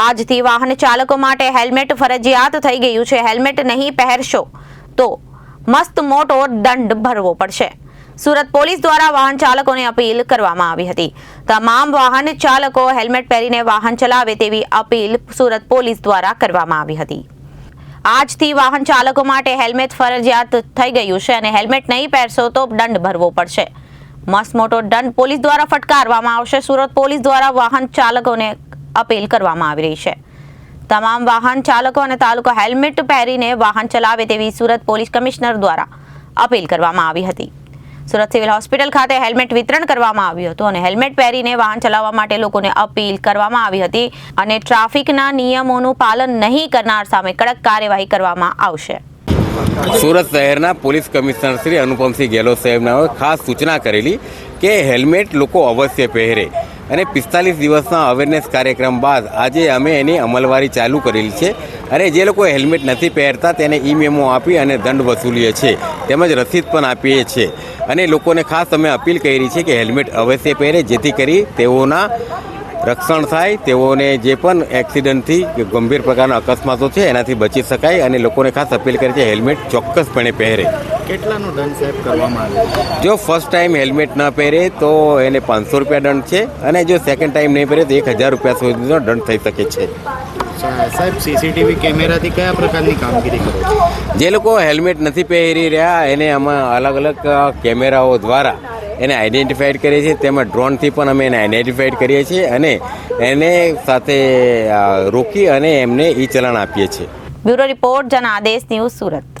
આજથી વાહન ચાલકો માટે હેલ્મેટ ફરજિયાત થઈ ગયું છે. હેલ્મેટ નહીં પહેરશો તો મસ્ત મોટો દંડ ભરવો પડશે. સુરત પોલીસ દ્વારા વાહન ચાલકોને અપીલ કરવામાં આવી હતી. તમામ વાહન ચાલકો હેલ્મેટ પહેરીને વાહન ચલાવે તેવી અપીલ સુરત પોલીસ દ્વારા કરવામાં આવી હતી. આજથી વાહન ચાલકો માટે હેલ્મેટ ફરજિયાત થઈ ગયું છે અને હેલ્મેટ નહીં પહેરશો તો દંડ ભરવો પડશે. મસ્ત મોટો દંડ પોલીસ દ્વારા ફટકારવામાં આવશે. સુરત પોલીસ દ્વારા વાહન ચાલકોને અપીલ કરવામાં આવી રહી છે. તમામ વાહન ચાલકો અને તાલુકો હેલ્મેટ પહેરીને વાહન ચલાવે તેવી સુરત પોલીસ કમિશનર દ્વારા અપીલ કરવામાં આવી હતી. સુરત સિવિલ હોસ્પિટલ ખાતે હેલ્મેટ વિતરણ કરવામાં આવ્યું હતું અને હેલ્મેટ પહેરીને વાહન ચલાવવા માટે લોકોને અપીલ કરવામાં આવી હતી અને ટ્રાફિકના નિયમોનું પાલન નહીં કરનાર સામે કડક કાર્યવાહી કરવામાં આવશે. સુરત શહેરના પોલીસ કમિશનર શ્રી અનુપમસિંહ ગેહલોત સાહેબના ખાસ સૂચના કરેલી કે હેલ્મેટ લોકો અવશ્ય પહેરે. અને પિસ્તાલીસ દિવસના અવેરનેસ કાર્યક્રમ બાદ આજે અમે એની અમલવારી ચાલુ કરેલી છે અને જે લોકો હેલ્મેટ નથી પહેરતા તેને ઈ મેમો આપી અને દંડ વસૂલીએ છીએ. તેમજ રસીદ પણ આપીએ છીએ. અને લોકોને ખાસ અમે અપીલ કરી છે કે હેલ્મેટ અવશ્ય પહેરે, જેથી કરી તેઓના રક્ષણ થાય તેઓને જે પણ એક્સિડન્ટથી કે ગંભીર પ્રકારના અકસ્માતો છે એનાથી બચી શકાય અને લોકોને ખાસ અપીલ કરે છે હેલ્મેટ ચોક્કસપણે પહેરે. કેટલાનો દંડ સાહેબ કરવામાં આવે જો ફર્સ્ટ ટાઈમ હેલ્મેટ ન પહેરે તો એને પાંચસો રૂપિયા દંડ છે અને જો સેકન્ડ ટાઈમ નહીં પહેરે તો એક હજાર રૂપિયા સુધીનો દંડ થઈ શકે છે. સાહેબ સીસીટીવી કેમેરાથી કયા પ્રકારની કામગીરી કરો જે લોકો હેલ્મેટ નથી પહેરી રહ્યા એને આમાં અલગ અલગ કેમેરાઓ દ્વારા એને આઈડેન્ટિફાઈડ કરીએ છીએ. તેમજ ડ્રોનથી પણ અમે એને આઈડેન્ટિફાઈડ કરીએ છીએ અને એને સાથે રોકી અને એમને ઈ ચલણ આપીએ છીએ. Bureau report Janadesh news Surat.